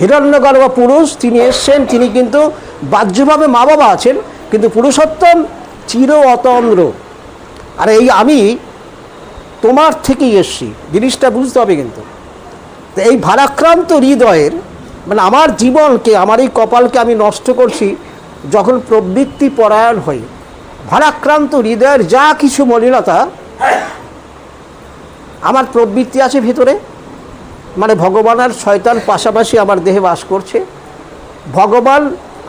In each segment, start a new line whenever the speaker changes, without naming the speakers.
হিরণ্যগর্ভ পুরুষ, তিনি এসছেন, তিনি কিন্তু বাহ্যভাবে মা বাবা আছেন, কিন্তু পুরুষোত্তম চির অতন্দ্র। আর এই আমি তোমার থেকেই এসছি, জিনিসটা বুঝতে হবে কিন্তু। তো এই ভারাক্রান্ত হৃদয়ের মানে আমার জীবনকে, আমার এই কপালকে আমি নষ্ট করছি যখন প্রবৃত্তি পরায়ণ হই, ভারাক্রান্ত হৃদয়ের যা কিছু মলিনতা, আমার প্রবৃত্তি আছে ভেতরে। মানে ভগবান আর শয়তান পাশাপাশি আমার দেহে বাস করছে। ভগবান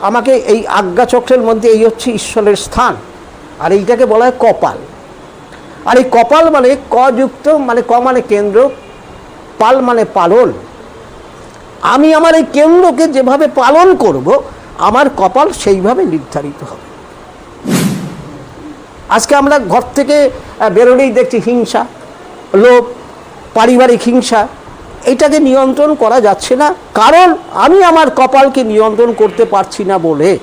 আমাকে এই আজ্ঞাচক্রের মধ্যে এই হচ্ছে ঈশ্বরের স্থান। আর এইটাকে বলা হয় কপাল। আর এই কপাল মানে কযুক্ত মানে ক মানে কেন্দ্র, পাল মানে পালন। আমি আমার এই কেন্দ্রকে যেভাবে পালন করব, আমার কপাল সেইভাবে নির্ধারিত হবে। আজকে আমরা ঘর থেকে বেরোলেই দেখছি হিংসা, লোভ, পারিবারিক হিংসা এটাকে নিয়ন্ত্রণ করা যাচ্ছে না। কারণ আমি আমার কপালকে নিয়ন্ত্রণ করতে পারছি না বলে।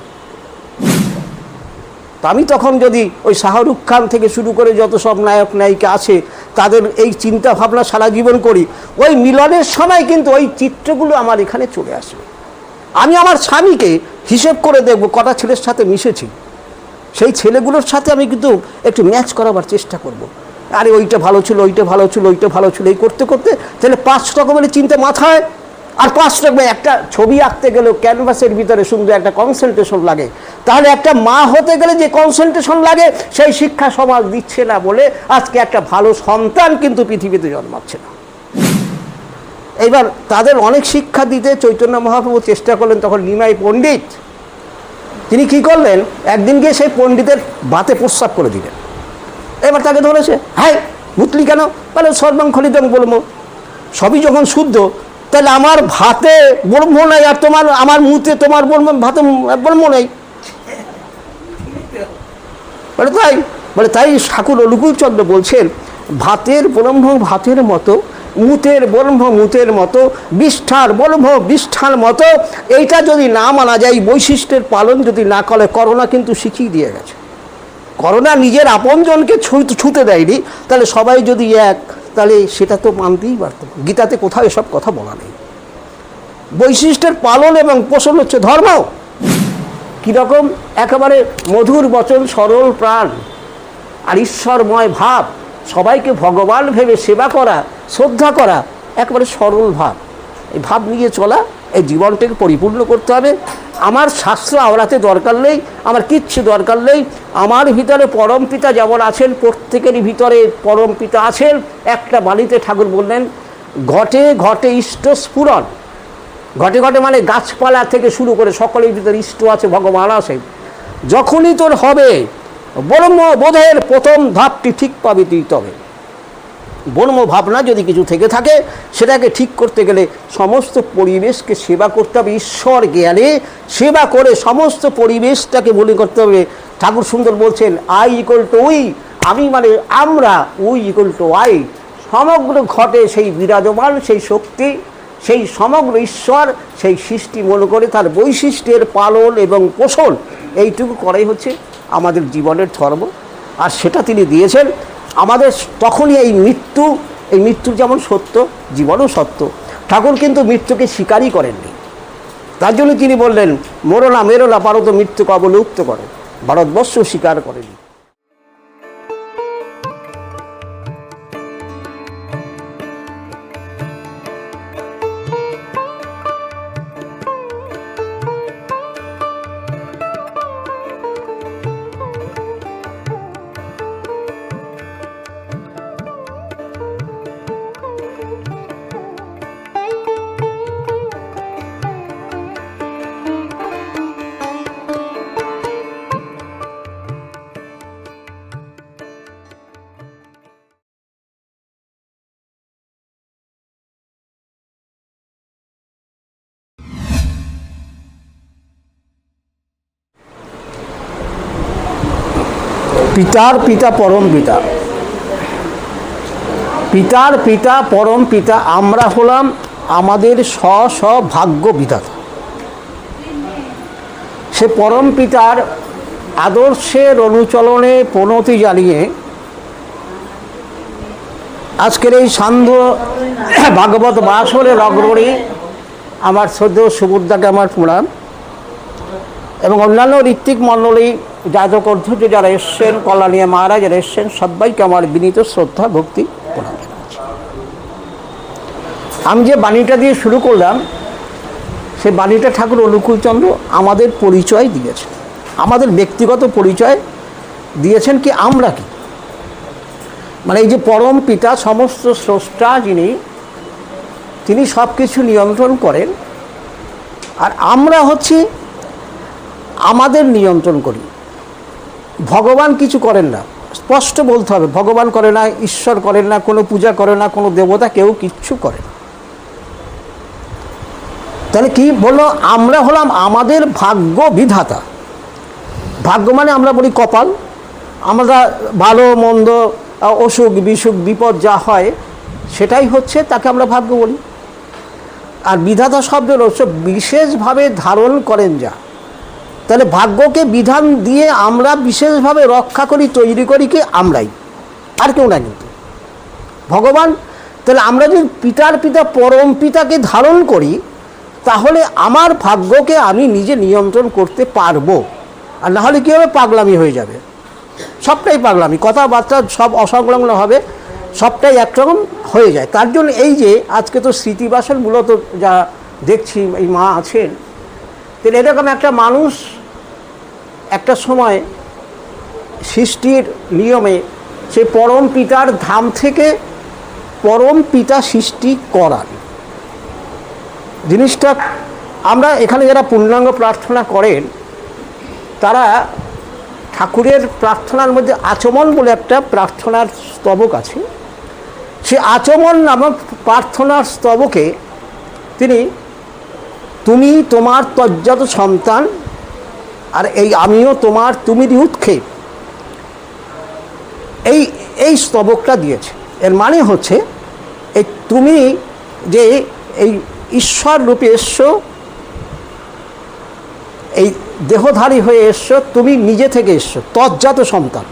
আমি তখন যদি ওই শাহরুখ খান থেকে শুরু করে যত সব নায়ক, নায়িকা আছে, তাদের এই চিন্তা ভাবনা সারা জীবন করি, ওই মিলনের সময় কিন্তু ওই চিত্রগুলো আমার এখানে চলে আসবে। আমি আমার স্বামীকে হিসেব করে দেখব, কটা ছেলের সাথে মিশেছি। সেই ছেলেগুলোর সাথে আমি কিন্তু একটু ম্যাচ করাবার চেষ্টা করব। আরে ওইটা ভালো ছিল, ওইটা ভালো ছিল, ওইটা ভালো ছিল। এই করতে করতে তাহলে পাঁচ রকমের চিন্তা মাথায়? আর পাঁচ রকমের একটা ছবি আঁকতে গেলেও ক্যানভাসের ভিতরে সুন্দর একটা কনসেন্ট্রেশন লাগে। তাহলে একটা মা হতে গেলে যে কনসেন্ট্রেশন লাগে, সেই শিক্ষা সমাজ দিচ্ছে না বলে আজকে একটা ভালো সন্তান কিন্তু পৃথিবীতে জন্মাচ্ছে না। এবার তাদের অনেক শিক্ষা দিতে চৈতন্য মহাপ্রভু চেষ্টা করলেন তখন নিমাই পণ্ডিত। তিনি কি করলেন? একদিন গিয়ে সেই পণ্ডিতের বাতে প্রস্রাব করে দিলেন। এবার তাকে ধরেছে হ্যাঁ মুতলি কেন? বলে, সর্বাং খলিতং বলব সবই যখন শুদ্ধ, তাহলে আমার ভাতে ব্রহ্ম নাই আর তোমার, আমার মুতে তোমার ব্রহ্ম, ভাতে ব্রহ্ম নেই। বলে, তাই বলে, তাই ঠাকুর অনুকূলচন্দ্র বলছেন, ভাতের ব্রহ্ম ভাতের মতো, মুতের ব্রহ্ম মুতের মতো, বিষ্ঠার ব্রহ্ম বিষ্ঠার মতো, এইটা যদি না মানা যায়, বৈশিষ্ট্যের পালন যদি না করে, করোনা কিন্তু শিখিয়ে দিয়ে গেছে। করোনা নিজের আপনজনকে ছুতে দেয়নি, তাহলে সবাই যদি এক, তাহলে সেটা তো মানতেই পারত গীতাতে কোথাও এসব কথা বলা নেই। বৈশিষ্ট্যের পালন এবং পোষণ হচ্ছে ধর্ম। কীরকম? একেবারে মধুর বচন, সরল প্রাণ। আর ঈশ্বরময় ভাব। সবাইকে ভগবান ভেবে সেবা করা, শ্রদ্ধা করা, একেবারে সরল ভাব। এই ভাব নিয়ে চলা, এই জীবনটাকে পরিপূর্ণ করতে হবে। আমার শাস্ত্র আওড়াতে দরকার নেই, আমার কিচ্ছু দরকার নেই। আমার ভিতরে পরম পিতা যেমন আছেন, প্রত্যেকেরই ভিতরে পরম পিতা আছেন। একটা বাণীতে ঠাকুর বললেন, ঘটে ঘটে ইষ্ট স্ফুরণ। ঘটে ঘটে মানে গাছপালা থেকে শুরু করে সকলের ভিতরে ইষ্ট আছে, ভগবান আছে যখনই তোর হবে ব্রহ্ম বোধের প্রথম ধাপটি ঠিক পাবি, তুই তবে। ব্রহ্ম ভাবনা যদি কিছু থেকে থাকে, সেটাকে ঠিক করতে গেলে সমস্ত পরিবেশকে সেবা করতে হবে, ঈশ্বর জ্ঞানে সেবা করে সমস্ত পরিবেশটাকে মনে করতে হবে। ঠাকুর সুন্দর বলছেন, আই ইকুয়াল টু উই আমি মানে আমরা উই ইকুয়াল টু আই সমগ্র ঘটে সেই বিরাজমান, সেই শক্তি, সেই সমগ্র ঈশ্বর, সেই সৃষ্টি মনে করে তার বৈশিষ্ট্যের পালন এবং পোষণ। এইটুকু করাই হচ্ছে আমাদের জীবনের ধর্ম। আর সেটা তিনি দিয়েছেন আমাদের তখনই এই মৃত্যু এই মৃত্যু যেমন সত্য, জীবনও সত্য। ঠাকুর কিন্তু মৃত্যুকে স্বীকারই করেননি। তার জন্য তিনি বললেন মরো মেরোলা ভারত মৃত্যু অবলুপ্ত করে। ভারতবর্ষ স্বীকার করেনি। পিতার পিতা, পরম পিতা। পিতার পিতা, পরম পিতা, আমরা হলাম আমাদের স্ব স্ব ভাগ্য বিধাতা সে পরম পিতার আদর্শের অনুচলনে প্রণতি জানিয়ে আজকের এই সান্ধ্য ভাগবত বাসরের অগ্রণী আমার শ্রদ্ধেয় সুবুদ্দাকে আমার প্রণাম। এবং অন্যান্য ঋত্বিক মণ্ডলী যাজক অধ্যক্ষ যারা এসছেন, কল্যাণীয় মহারাজ যারা এসছেন, সবাইকে আমার বিনীত শ্রদ্ধা, ভক্তি প্রণাম আমি যে বাণীটা দিয়ে শুরু করলাম, সেই বাণীটা ঠাকুর অনুকূলচন্দ্র আমাদের পরিচয় দিয়েছেন। আমাদের ব্যক্তিগত পরিচয় দিয়েছেন কি আমরা কি? মানে এই যে পরম পিতা, সমস্ত স্রষ্টা যিনি, তিনি সব কিছু নিয়ন্ত্রণ করেন। আর আমরা হচ্ছি আমাদের নিয়ন্ত্রণ করি। ভগবান কিছু করেন না। স্পষ্ট বলতে হবে, ভগবান করে না, ঈশ্বর করেন না, কোনো পূজা করে না, কোনো দেবতা কেউ কিচ্ছু করে না। তাহলে কি বলল? আমরা হলাম আমাদের ভাগ্য বিধাতা। ভাগ্য মানে আমরা বলি কপাল। আমরা ভালো, মন্দ, অসুখ, বিসুখ, বিপদ যা হয়, সেটাই হচ্ছে তাকে আমরা ভাগ্য বলি। আর বিধাতা শব্দের অর্থ বিশেষভাবে ধারণ করেন যা। তাহলে ভাগ্যকে বিধান দিয়ে আমরা বিশেষভাবে রক্ষা করি, তৈরি করি কি? আমরাই। আর কেউ না কিন্তু। ভগবান, তাহলে আমরা যদি পিতার পিতা, পরম পিতাকে ধারণ করি, তাহলে আমার ভাগ্যকে আমি নিজে নিয়ন্ত্রণ করতে পারব। আর না হলে কী হবে? পাগলামি হয়ে যাবে। সবটাই পাগলামি। কথাবার্তা সব অসংলগ্ন হবে। সবটাই একরকম হয়ে যায়। তার জন্য এই যে আজকে তো স্মৃতিবাসন মূলত যা দেখছি, এই মা আছেন, তাহলে এরকম একটা মানুষ একটা সময় সৃষ্টির নিয়মে সে পরম পিতার ধাম থেকে পরম পিতা সৃষ্টি করান। জিনিসটা আমরা এখানে যারা পূর্ণাঙ্গ প্রার্থনা করেন, তারা ঠাকুরের প্রার্থনার মধ্যে আচমন বলে একটা প্রার্থনার স্তবক আছে। সে আচমন নামক প্রার্থনার স্তবকে তিনি, তুমি তোমার তজ্জাত সন্তান আর এই আমিও তোমার তুমিরই উৎক্ষেপ। এই এই স্তবকটা দিয়েছে। এর মানে হচ্ছে, এই তুমি যে এই ঈশ্বর রূপে এসছো, এই দেহধারী হয়ে এসছো, তুমি নিজে থেকে এসছো, তজ্জাত সন্তান।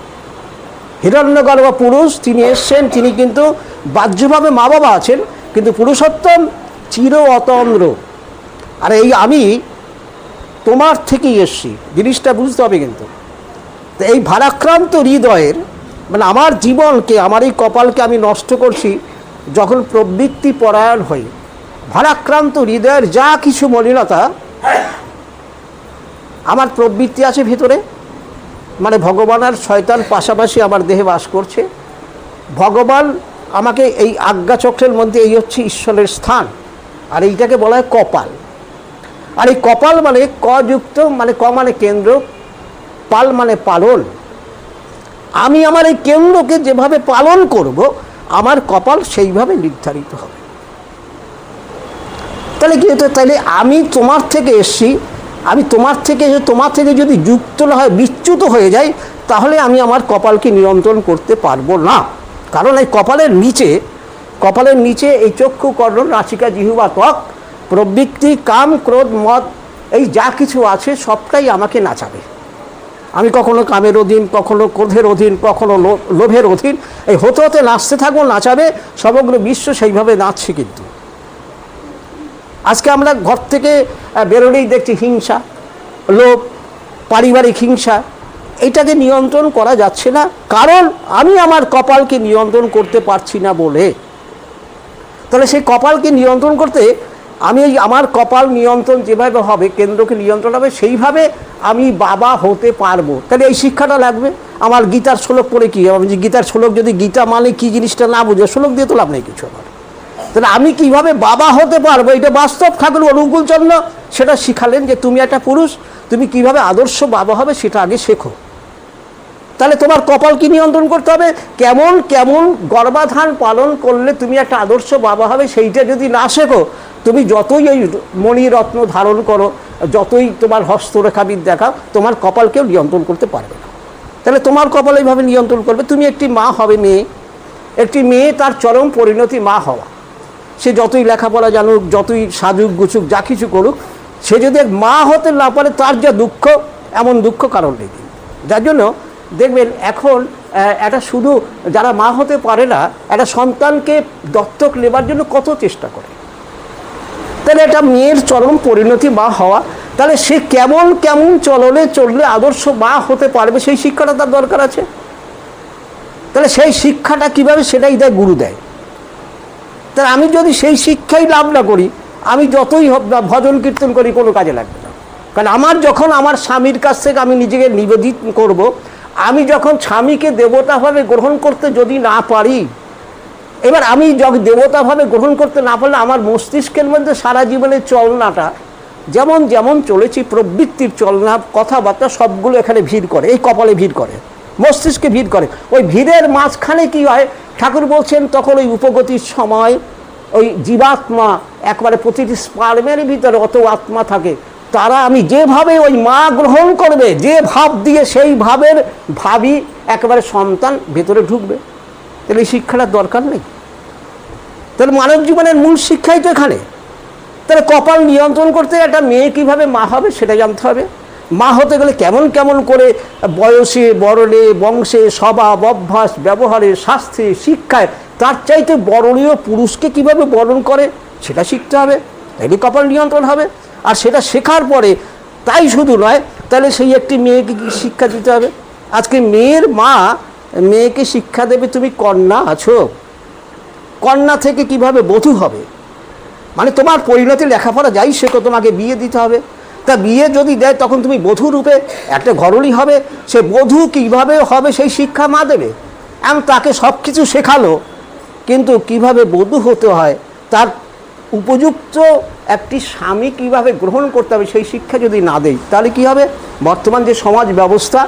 হিরণ্যগর্ভ পুরুষ, তিনি এসছেন, তিনি কিন্তু বাহ্যভাবে মা বাবা আছেন, কিন্তু পুরুষোত্তম চির অতন্দ্র আর এই আমি তোমার থেকেই এসছি। জিনিসটা বুঝতে হবে কিন্তু। তো এই ভারাক্রান্ত হৃদয়ের মানে আমার জীবনকে, আমার এই কপালকে আমি নষ্ট করছি যখন প্রবৃত্তি পরায়ণ হই। ভারাক্রান্ত হৃদয়ের যা কিছু মলিনতা, আমার প্রবৃত্তি আছে ভিতরে। মানে ভগবান আর শয়তান পাশাপাশি আমার দেহে বাস করছে। ভগবান আমাকে এই আজ্ঞাচক্রের মধ্যে এই হচ্ছে ঈশ্বরের স্থান। আর এইটাকে বলা হয় কপাল। আর এই কপাল মানে কযুক্ত মানে ক মানে কেন্দ্র, পাল মানে পালন। আমি আমার এই কেন্দ্রকে যেভাবে পালন করব, আমার কপাল সেইভাবে নির্ধারিত হবে। তাহলে কি হতো, তাহলে আমি তোমার থেকে এসছি, আমি তোমার থেকে এসে, তোমার থেকে যদি যুক্ত না হয়, বিচ্যুত হয়ে যাই, তাহলে আমি আমার কপালকে নিয়ন্ত্রণ করতে পারব না। কারণ এই কপালের নিচে কপালের নিচে এই চক্ষু কর্ণ নাসিকা, জিহুবা, ত্বক প্রবৃত্তি, কাম, ক্রোধ, মদ, এই যা কিছু আছে সবটাই আমাকে নাচাবে। আমি কখনো কামের অধীন, কখনো ক্রোধের অধীন, কখনো লোভের অধীন, এই হতে হতে নাচতে থাকব, নাচাবে, সমগ্র বিশ্ব সেইভাবে নাচছে কিন্তু। আজকে আমরা ঘর থেকে বেরোলেই দেখছি হিংসা, লোভ, পারিবারিক হিংসা, এটাকে নিয়ন্ত্রণ করা যাচ্ছে না, কারণ আমি আমার কপালকে নিয়ন্ত্রণ করতে পারছি না বলে। তাহলে সেই কপালকে নিয়ন্ত্রণ করতে আমি আমার কপাল নিয়ন্ত্রণ যেভাবে হবে, কেন্দ্রকে নিয়ন্ত্রণ হবে, সেইভাবে আমি বাবা হতে পারব। তাহলে এই শিক্ষাটা লাগবে? আমার গীতার শ্লোক পড়ে কী? আমি যে গীতার শ্লোক যদি গীতা মানে কী জিনিসটা না বুঝে, শ্লোক দিয়ে তো লাভ নেই কিছু আমার। তাহলে আমি কীভাবে বাবা হতে পারব? এটা বাস্তব ঠাকুর অনুকূলচন্দ্র সেটা শিখালেন যে তুমি একটা পুরুষ, তুমি কীভাবে আদর্শ বাবা হবে সেটা আগে শেখো। তাহলে তোমার কপাল কি নিয়ন্ত্রণ করতে হবে? কেমন কেমন গর্ভাধান পালন করলে তুমি একটা আদর্শ বাবা হবে, সেইটা যদি না শেখো তুমি যতই এই মণিরত্ন ধারণ করো, যতই তোমার হস্তরেখাবিদ দেখাও তোমার কপালকেও নিয়ন্ত্রণ করতে পারবে না। তাহলে তোমার কপাল এইভাবে নিয়ন্ত্রণ করবে, তুমি একটি মা হবে মেয়ে। একটি মেয়ে তার চরম পরিণতি মা হওয়া। সে যতই লেখাপড়া জানুক, যতই সাজুক, গুছুক, যা কিছু করুক, সে যদি মা হতে না পারে, তার যা দুঃখ, এমন দুঃখ কারণ নেই। যার জন্য দেখবেন এখন একটা শুধু যারা মা হতে পারে না, একটা সন্তানকে দত্তক নেবার জন্য কত চেষ্টা করে। তাহলে এটা মেয়ের চরম পরিণতি মা হওয়া। তাহলে সে কেমন কেমন চলনে চললে আদর্শ মা হতে পারবে, সেই শিক্ষাটা তার দরকার আছে। তাহলে সেই শিক্ষাটা কীভাবে সেটাই দেয়, গুরু দেয়। তাহলে আমি যদি সেই শিক্ষাই লাভ না করি, আমি যতই ভজন কীর্তন করি, কোনো কাজে লাগবে না। কারণ আমার যখন আমার স্বামীর কাছ থেকে আমি নিজেকে নিবেদিত করব, আমি যখন স্বামীকে দেবতাভাবে গ্রহণ করতে যদি না পারি এবার আমি যখন দেবতাভাবে গ্রহণ করতে না পারলে আমার মস্তিষ্কের মধ্যে সারা জীবনের চলনাটা যেমন যেমন চলেছি, প্রবৃত্তির চলনা, কথাবার্তা সবগুলো এখানে ভিড় করে, এই কপালে ভিড় করে, মস্তিষ্কে ভিড় করে। ওই ভিড়ের মাঝখানে কি হয়? ঠাকুর বলছেন, তখন ওই উপগতির সময় ওই জীবাত্মা একবারে প্রতিটি স্পার্মের ভিতরে অত আত্মা থাকে। তারা আমি যেভাবে ওই মা গ্রহণ করবে, যে ভাব দিয়ে সেই ভাবের ভাবি একেবারে সন্তান ভেতরে ঢুকবে। তাহলে এই শিক্ষাটার দরকার নেই। তাহলে মানব জীবনের মূল শিক্ষাই তো এখানে। তাহলে কপাল নিয়ন্ত্রণ করতে একটা মেয়ে কীভাবে মা হবে সেটা জানতে হবে। মা হতে গেলে কেমন কেমন করে বয়সে, বরণে, বংশে, স্বভাব, অভ্যাস, ব্যবহারে স্বাস্থ্যে শিক্ষায়, তার চাইতে বরণীয় পুরুষকে কীভাবে বরণ করে সেটা শিখতে হবে। তাইলে কপাল নিয়ন্ত্রণ হবে। আর সেটা শেখার পরে তাই শুধু নয়, তাহলে সেই একটি মেয়েকে শিক্ষা দিতে হবে? আজকে মেয়ের মা মেয়েকে শিক্ষা দেবে তুমি কন্যা আছো? কন্যা থেকে কীভাবে বধূ হবে? মানে তোমার পরিণতি লেখাপড়া যাই শেখো, তোমাকে বিয়ে দিতে হবে। তা বিয়ে যদি দেয়, তখন তুমি বধূ রূপে একটা ঘরলি হবে। সে বধূ কীভাবে হবে সেই শিক্ষা মা দেবে। এমন তাকে সব কিছু শেখালো। কিন্তু কীভাবে বধূ হতে হয়, তার উপযুক্ত একটি স্বামী কীভাবে গ্রহণ করতে হবে, সেই শিক্ষা যদি না দেয় তাহলে কি হবে? বর্তমান যে সমাজ ব্যবস্থা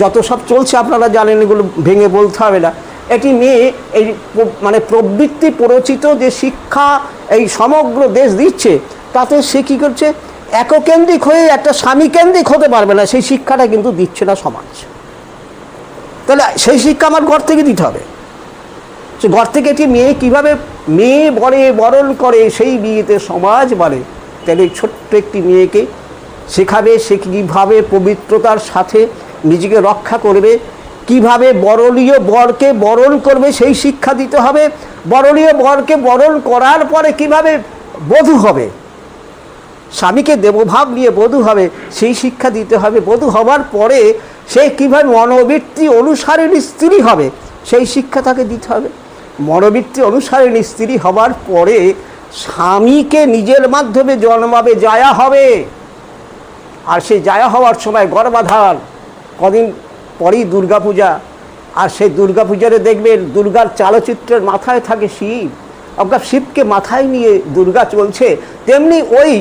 যত সব চলছে আপনারা জানেন, এগুলো ভেঙে বলতে হবে না। এটি মেয়ে এই মানে প্রবৃত্তি প্ররোচিত যে শিক্ষা এই সমগ্র দেশ দিচ্ছে, তাতে সে কী করছে? এককেন্দ্রিক হয়ে একটা স্বামী কেন্দ্রিক হতে পারবে না, সেই শিক্ষাটা কিন্তু দিচ্ছে না সমাজ। তাহলে সেই শিক্ষা আমার ঘর থেকে দিতে হবে। সে ঘর থেকে একটি মেয়ে কীভাবে মেয়ে বলে বরণ করে, সেই বিয়েতে সমাজ বলে। তাহলে ছোট্ট একটি মেয়েকে শেখাবে, সে কীভাবে পবিত্রতার সাথে নিজেকে রক্ষা করবে। কীভাবে বরণীয় বরকে বরণ করবে সেই শিক্ষা দিতে হবে। বরণীয় বরকে বরণ করার পরে কীভাবে বধূ হবে? স্বামীকে দেবভাব নিয়ে বধূ হবে, সেই শিক্ষা দিতে হবে। বধূ হবার পরে সে কীভাবে মনোবৃত্তি অনুসারিণী স্ত্রী হবে, সেই শিক্ষা তাকে দিতে হবে। মনোবৃত্তি অনুসারিণী স্ত্রী হবার পরে স্বামীকে নিজের মাধ্যমে জন্মাবে, জায়া হবে। আর সেই জায়া হওয়ার সময় গর্ভাধান। কদিন পরেই দুর্গাপূজা আর সেই দুর্গাপূজারে দেখবেন দুর্গার চালচিত্রের মাথায় থাকে শিব। অর্থাৎ শিবকে মাথায় নিয়ে দুর্গা চলছে। তেমনি ওই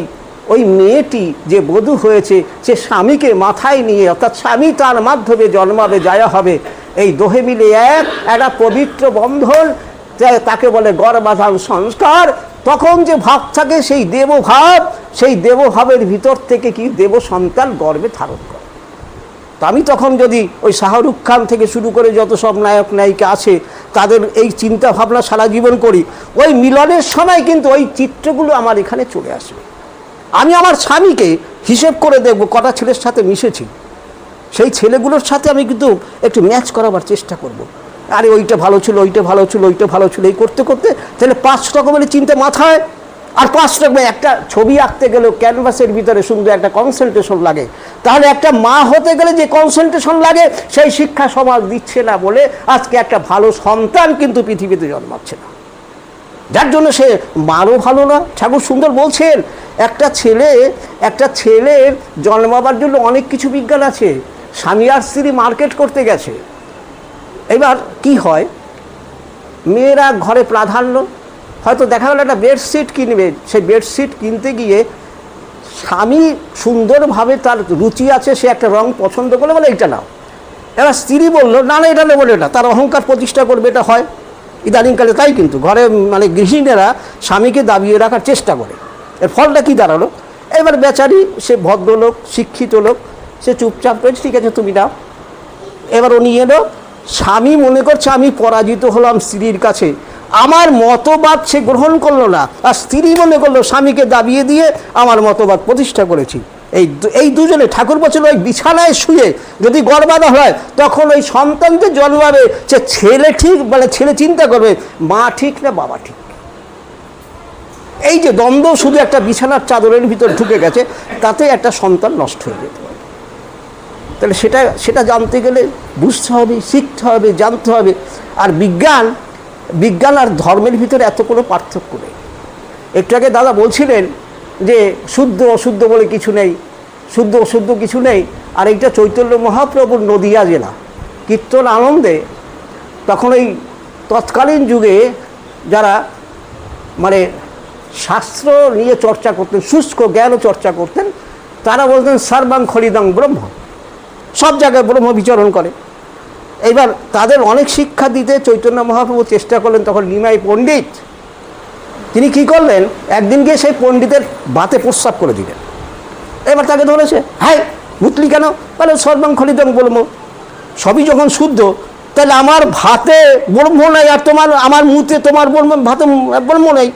ওই মেয়েটি যে বধূ হয়েছে, সে স্বামীকে মাথায় নিয়ে, অর্থাৎ স্বামী তার মাধ্যমে জন্মাবে, জায়া হবে। এই দোহে মিলে এক, একটা পবিত্র বন্ধন তাকে বলে গর্ভাধান সংস্কার। তখন যে ভাব থাকে সেই দেবভাব, সেই দেবভাবের ভিতর থেকে কি দেব সন্তান গর্বে ধারণ তো আমি তখন যদি ওই শাহরুখ খান থেকে শুরু করে যত সব নায়ক, নায়িকা আছে, তাদের এই চিন্তা ভাবনা সারা জীবন করি, ওই মিলনের সময় কিন্তু ওই চিত্রগুলো আমার এখানে চলে আসবে আমি আমার স্বামীকে হিসেব করে দেখব, কটা ছেলের সাথে মিশেছি সেই ছেলেগুলোর সাথে আমি কিন্তু একটু ম্যাচ করাবার চেষ্টা করব। আরে ওইটা ভালো ছিল, ওইটা ভালো ছিল, ওইটা ভালো ছিল, এই করতে করতে তাহলে পাঁচ রকমের চিন্তা মাথায় আর রকমের একটা ছবি আঁকতে গেলেও ক্যানভাসের ভিতরে সুন্দর একটা কনসেন্ট্রেশন লাগে। তাহলে একটা মা হতে গেলে যে কনসেন্ট্রেশন লাগে, সেই শিক্ষা সমাজ দিচ্ছে না বলে আজকে একটা ভালো সন্তান কিন্তু পৃথিবীতে জন্মাচ্ছে না। যার জন্য সে মারও ভালো না। ঠাকুর সুন্দর বলছেন, একটা ছেলে, একটা ছেলের জন্মাবার জন্য অনেক কিছু বিজ্ঞান আছে। স্বামী আর স্ত্রী মার্কেট করতে গেছে। এবার কি হয়? মেয়েরা ঘরে প্রাধান্য হয়তো দেখা গেলো একটা বেডশিট কিনবে, সেই বেডশিট কিনতে গিয়ে স্বামী সুন্দরভাবে তার রুচি আছে, সে একটা রং পছন্দ করলে বলে এইটা নাও। এবার স্ত্রী বলল, না না, এটা নেব এটা তার অহংকার প্রতিষ্ঠা করবে, এটা হয়। ইদানিংকালে তাই কিন্তু ঘরে মানে গৃহিণীরা স্বামীকে দাবিয়ে রাখার চেষ্টা করে। এর ফলটা কি দাঁড়াল? এবার বেচারি, সে ভদ্রলোক, শিক্ষিত লোক, সে চুপচাপ করে ঠিক আছে, তুমি নাও। এবার নিয়ে এলো, স্বামী মনে করছে আমি পরাজিত হলাম স্ত্রীর কাছে। আমার মতবাদ সে গ্রহণ করল না, আর স্ত্রী মনে করল, স্বামীকে দাবিয়ে দিয়ে আমার মতবাদ প্রতিষ্ঠা করেছি। এই এই দুজনে ঠাকুর বছর ওই বিছানায় শুয়ে যদি গর্বাদা হয়, তখন ওই সন্তানকে জন্মাবে যে ছেলে ঠিক মানে ছেলে চিন্তা করবে, মা ঠিক না বাবা ঠিক? এই যে দ্বন্দ্ব শুধু একটা বিছানার চাদরের ভিতর ঢুকে গেছে, তাতে একটা সন্তান নষ্ট হয়ে যেতে পারে। তাহলে সেটা সেটা জানতে গেলে বুঝতে হবে, শিখতে হবে, জানতে হবে। আর বিজ্ঞান বিজ্ঞান আর ধর্মের ভিতরে এত কোনো পার্থক্য নেই। একটু আগে দাদা বলছিলেন যে শুদ্ধ অশুদ্ধ বলে কিছু নেই, শুদ্ধ অশুদ্ধ কিছু নেই, আর এইটা চৈতন্য মহাপ্রভুর নদিয়া জেলা কীর্তন আনন্দে। তখন এই তৎকালীন যুগে যারা মানে শাস্ত্র নিয়ে চর্চা করতেন, শুষ্ক জ্ঞানও চর্চা করতেন, তারা বলতেন সর্বাং খলিদং ব্রহ্ম। সব জায়গায় ব্রহ্ম বিচরণ করে। এইবার তাদের অনেক শিক্ষা দিতে চৈতন্য মহাপ্রভু চেষ্টা করলেন, তখন নিমাই পণ্ডিত, তিনি কি করলেন? একদিন গিয়ে সেই পণ্ডিতের বাতে প্রস্রাব করে দিলেন। এবার তাকে ধরেছে হ্যাঁ বুঝলি কেন? বলে, সর্বাং খলিদং ব্রহ্ম। সবই যখন শুদ্ধ, তাহলে আমার ভাতে ব্রহ্ম নেই আর তোমার, আমার মুতে তোমার ব্রহ্ম, ভাতে ব্রহ্ম নেই।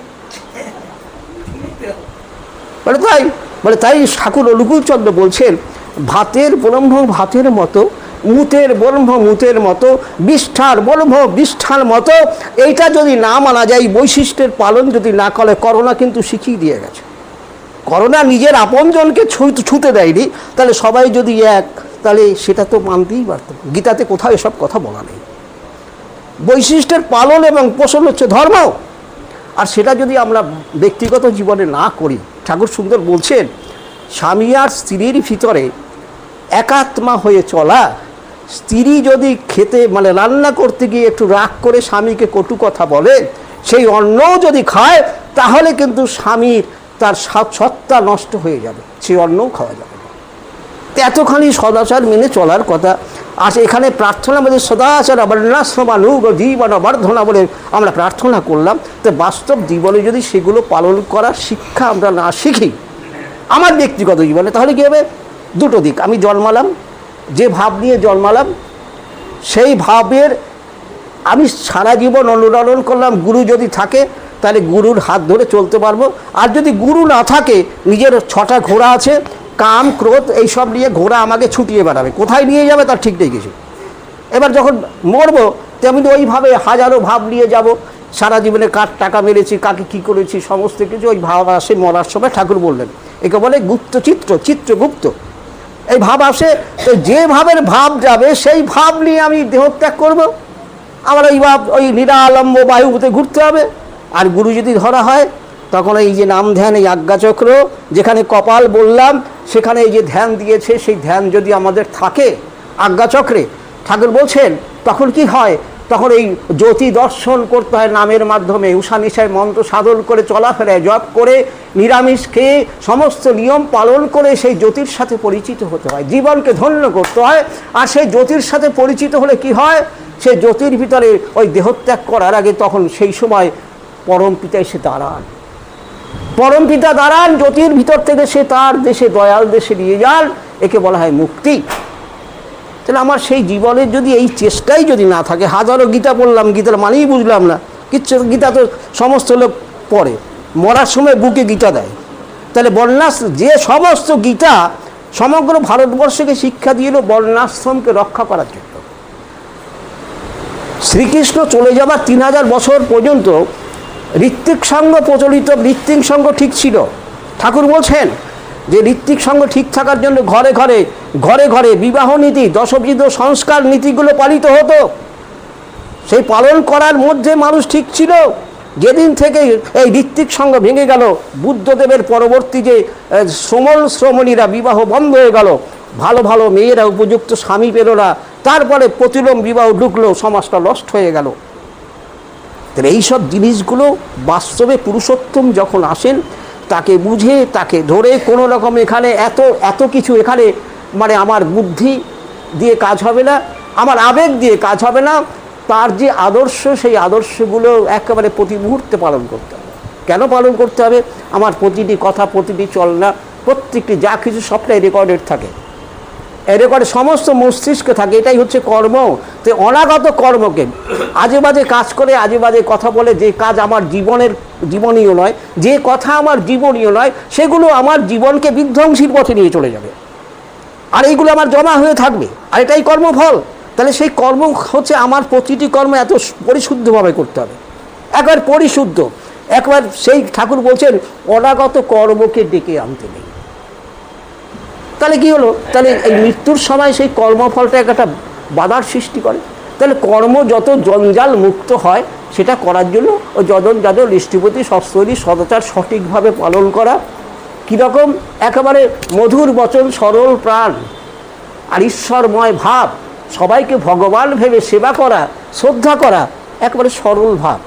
বলে, তাই বলে, তাই ঠাকুর অনুকূলচন্দ্র বলছেন, ভাতের ব্রহ্ম ভাতের মতো মুতের ব্রহ্ম মুতের মতো, বিষ্ঠার ব্রহ্ম, বিষ্ঠার মতো, এইটা যদি না মানা যায় বৈশিষ্ট্যের পালন যদি না করে, করোনা কিন্তু শিখিয়ে দিয়ে গেছে। করোনা নিজের আপনজনকে ছুতে দেয়নি, তাহলে সবাই যদি এক, তাহলে সেটা তো মানতেই পারত গীতাতে কোথাও এসব কথা বলা নেই। বৈশিষ্ট্যের পালন এবং পোষণ হচ্ছে ধর্ম। আর সেটা যদি আমরা ব্যক্তিগত জীবনে না করি, ঠাকুর সুন্দর বলছেন, স্বামী আর স্ত্রীর ভিতরে একাত্মা হয়ে চলা স্ত্রী যদি খেতে মানে রান্না করতে গিয়ে একটু রাগ করে স্বামীকে কটু কথা বলে, সেই অন্নও যদি খায়, তাহলে কিন্তু স্বামীর তার সত্তা নষ্ট হয়ে যাবে সেই অন্নও খাওয়া যাবে। এতখানি সদাচার মেনে চলার কথা। আর এখানে প্রার্থনা আমাদের সদাচার বর্ণাশ্রমানুগ জীবন বর্ধনা বলে আমরা প্রার্থনা করলাম। তো বাস্তব জীবনে যদি সেগুলো পালন করার শিক্ষা আমরা না শিখি, আমার ব্যক্তিগত জীবনে, তাহলে কী হবে? দুটো দিক। আমি জন্মালাম যে ভাব নিয়ে জন্মালাম, সেই ভাবের আমি সারা জীবন অনুরণন করলাম, গুরু যদি থাকে তাহলে গুরুর হাত ধরে চলতে পারব। আর যদি গুরু না থাকে, নিজের ছটা ঘোড়া আছে, কাম, ক্রোধ, এইসব নিয়ে ঘোড়া আমাকে ছুটিয়ে বেড়াবে। কোথায় নিয়ে যাবে তার ঠিক নেই কিছু। এবার যখন মরবো তেমনি ওইভাবে হাজারো ভাব নিয়ে যাব। সারা জীবনে কার টাকা মেরেছি, কাকে কি করেছি, সমস্ত কিছু ওই ভাব আসে মরার সময় ঠাকুর বললেন। একে বলে গুপ্ত চিত্র, চিত্রগুপ্ত। এই ভাব আসে, তো যে ভাবের ভাব যাবে, সেই ভাব নিয়ে আমি দেহত্যাগ করব। আমার ওই ভাব, ওই নিরালম্ব বায়ুতে ঘুরতে হবে। আর গুরু যদি ধরা হয়, তখন এই যে নাম ধ্যান, এই আজ্ঞাচক্র, যেখানে কপাল বললাম, সেখানে এই যে ধ্যান দিয়েছে, সেই ধ্যান যদি আমাদের থাকে আজ্ঞাচক্রে, ঠাকুর বলছেন, তখন কি হয়? তখন এই জ্যোতি দর্শন করতে হয় নামের মাধ্যমে। উষা নিশায় মন্ত্র সাধন করে চলাফেরায় জপ করে নিরামিষ খেয়ে সমস্ত নিয়ম পালন করে সেই জ্যোতির সাথে পরিচিত হতে হয়। জীবনকে ধন্য করতে হয়। আর সেই জ্যোতির সাথে পরিচিত হলে কি হয়? সে জ্যোতির ভিতরে ওই দেহত্যাগ করার আগে তখন সেই সময় পরম পিতা এসে দাঁড়ান। পরম পিতা দাঁড়ান, জ্যোতির ভিতর থেকে সে তার দেশে দয়াল দেশে নিয়ে যান। একে বলা হয় মুক্তি। তাহলে আমার সেই জীবনের যদি এই চেষ্টাই যদি না থাকে, হাজারো গীতা পড়লাম, গীতার মানেই বুঝলাম না। কিচ্ছু গীতা তো সমস্ত লোক পড়ে। মরার সময় বুকে গীতা দেয়। তাহলে বর্ণাস যে সমস্ত গীতা সমগ্র ভারতবর্ষকে শিক্ষা দিয়েছিল বর্ণাশ্রমকে রক্ষা করার জন্য। শ্রীকৃষ্ণ চলে যাবার তিন হাজার বছর পর্যন্ত ঋত্বিক সঙ্গ প্রচলিত, ঋত্বিক সঙ্গ ঠিক ছিল। ঠাকুর বলছেন যে ঋত্বিক সঙ্গ ঠিক থাকার জন্য ঘরে ঘরে ঘরে ঘরে বিবাহ নীতি, দশবিধ সংস্কার নীতিগুলো পালিত হতো। সেই পালন করার মধ্যে মানুষ ঠিক ছিল। যেদিন থেকে এই ঋত্বিক সঙ্গ ভেঙে গেল, বুদ্ধদেবের পরবর্তী যে শ্রমণ শ্রমণীরা বিবাহ বন্ধ হয়ে গেল, ভালো ভালো মেয়েরা উপযুক্ত স্বামী পেল না তারপরে প্রতিলোম বিবাহ ঢুকলো, সমাজটা নষ্ট হয়ে গেল। তাহলে এইসব জিনিসগুলো বাস্তবে পুরুষোত্তম যখন আসেন তাকে বুঝে, তাকে ধরে কোনো রকম এখানে এত এত কিছু এখানে মানে আমার বুদ্ধি দিয়ে কাজ হবে না, আমার আবেগ দিয়ে কাজ হবে না, তার যে আদর্শ, সেই আদর্শগুলো একেবারে প্রতি মুহূর্তে পালন করতে হবে। কেন পালন করতে হবে? আমার প্রতিটি কথা, প্রতিটি চলনা, প্রত্যেকটি যা কিছু সবটাই রেকর্ডেড থাকে এই রেকর্ডে সমস্ত মস্তিষ্কে থাকে, এটাই হচ্ছে কর্ম। তো অনাগত কর্মকে আজে বাজে কাজ করে, আজে বাজে কথা বলে, যে কাজ আমার জীবনের, জীবনীয় নয়, যে কথা আমার জীবনীয় নয়, সেগুলো আমার জীবনকে বিধ্বংসীর পথে নিয়ে চলে যাবে। আর এইগুলো আমার জমা হয়ে থাকবে, আর এটাই কর্মফল। তাহলে সেই কর্ম হচ্ছে আমার প্রতিটি কর্ম এত পরিশুদ্ধভাবে করতে হবে। একবার পরিশুদ্ধ, একবার সেই ঠাকুর বলছেন, অনাগত কর্মকে ডেকে আনতে নেই। তাহলে কি হলো? তাহলে এই মৃত্যুর সময় সেই কর্মফলটা একটা বাধার সৃষ্টি করে। তাহলে কর্ম যত জঞ্জাল মুক্ত হয়, সেটা করার জন্য ও যদন যাদব দৃষ্টিপতি সস্তরী সদাচার সঠিকভাবে পালন করা কীরকম? একেবারে মধুর বচন, সরল প্রাণ, আর ঈশ্বরময় ভাব, সবাইকে ভগবান ভেবে সেবা করা, শ্রদ্ধা করা, একেবারে সরল ভাব।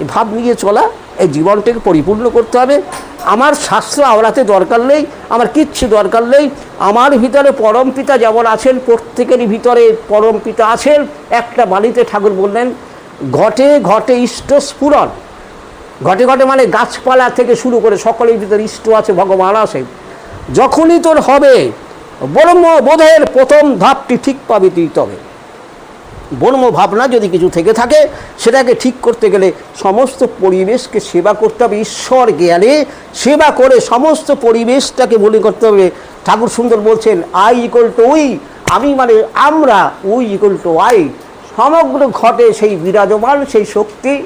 এই ভাব নিয়ে চলা, এই জীবনটাকে পরিপূর্ণ করতে হবে। আমার শাস্ত্র আওড়াতে দরকার নেই, আমার কিচ্ছু দরকার নেই। আমার ভিতরে পরম পিতা যেমন আছেন, প্রত্যেকেরই ভিতরে পরম পিতা আছেন। একটা বাণীতে ঠাকুর বললেন, ঘটে ঘটে ইষ্ট স্ফুরণ। ঘটে ঘটে মানে গাছপালা থেকে শুরু করে সকলের ভিতরে ইষ্ট আছে, ভগবান আছে। যখনই তোর হবে ব্রহ্ম বোধের প্রথম ধাপটি ঠিক পাবি তুই তবে। ব্রহ্ম ভাবনা যদি কিছু থেকে থাকে, সেটাকে ঠিক করতে গেলে সমস্ত পরিবেশকে সেবা করতে হবে ঈশ্বর জ্ঞানে। সেবা করে সমস্ত পরিবেশটাকে মনে করতে হবে। ঠাকুর সুন্দর বলছেন, আই ইকুয়াল টু উই আমি মানে আমরা উই ইকুয়াল টু আই সমগ্র ঘটে সেই বিরাজমান, সেই শক্তি,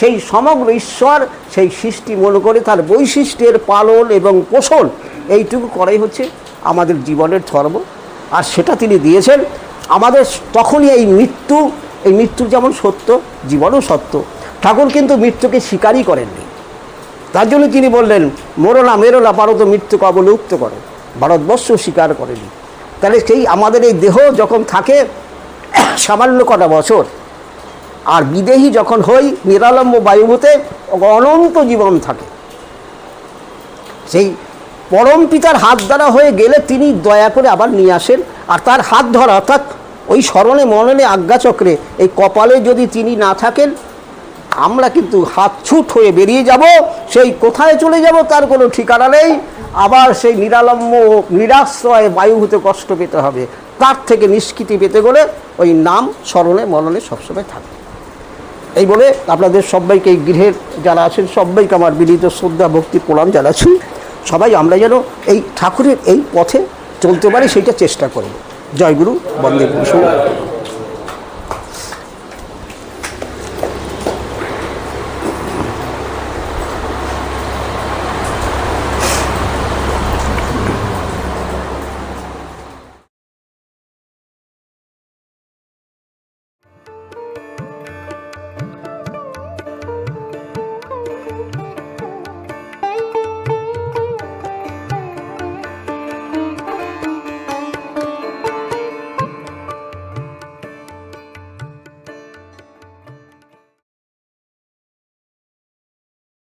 সেই সমগ্র ঈশ্বর, সেই সৃষ্টি মনে করে তার বৈশিষ্ট্যের পালন এবং পোষণ। এইটুকু করাই হচ্ছে আমাদের জীবনের ধর্ম। আর সেটা তিনি দিয়েছেন আমাদের তখনই এই মৃত্যু এই মৃত্যু যেমন সত্য, জীবনও সত্য। ঠাকুর কিন্তু মৃত্যুকে স্বীকারই করেননি। তার জন্য তিনি বললেন মোরো না মেরো না পারো তো মৃত্যু অবলুপ্ত করো। ভারতবর্ষ স্বীকার করেনি। তাহলে সেই আমাদের এই দেহ যখন থাকে, সামান্য কটা বছর, আর বিদেহী যখন হই, নিরালম্ব বায়ুভূতে অনন্ত জীবন থাকে। সেই পরম পিতার হাত দ্বারা হয়ে গেলে তিনি দয়া করে আবার নিয়ে আসেন। আর তার হাত ধরা, অর্থাৎ ওই স্মরণে মননে আজ্ঞাচক্রে এই কপালে যদি তিনি না থাকেন, আমরা কিন্তু হাত ছুট হয়ে বেরিয়ে যাব, সেই কোথায় চলে যাব তার কোনো ঠিকানা নেই। আবার সেই নিরালম্ব নিরাশ্রয় বায়ুভূতে কষ্ট পেতে হবে। তার থেকে নিষ্কৃতি পেতে গেলে ওই নাম স্মরণে মননে সবসময় থাকবে এই বলে আপনাদের সবাইকে এই গৃহের যারা আছেন, সবাইকে আমার বিনীত শ্রদ্ধা, ভক্তি, প্রণাম জানাচ্ছি। সবাই আমরা যেন এই ঠাকুরের এই পথে চলতে পারি, সেইটা চেষ্টা করব জয়গুরু বন্দে পুরুষ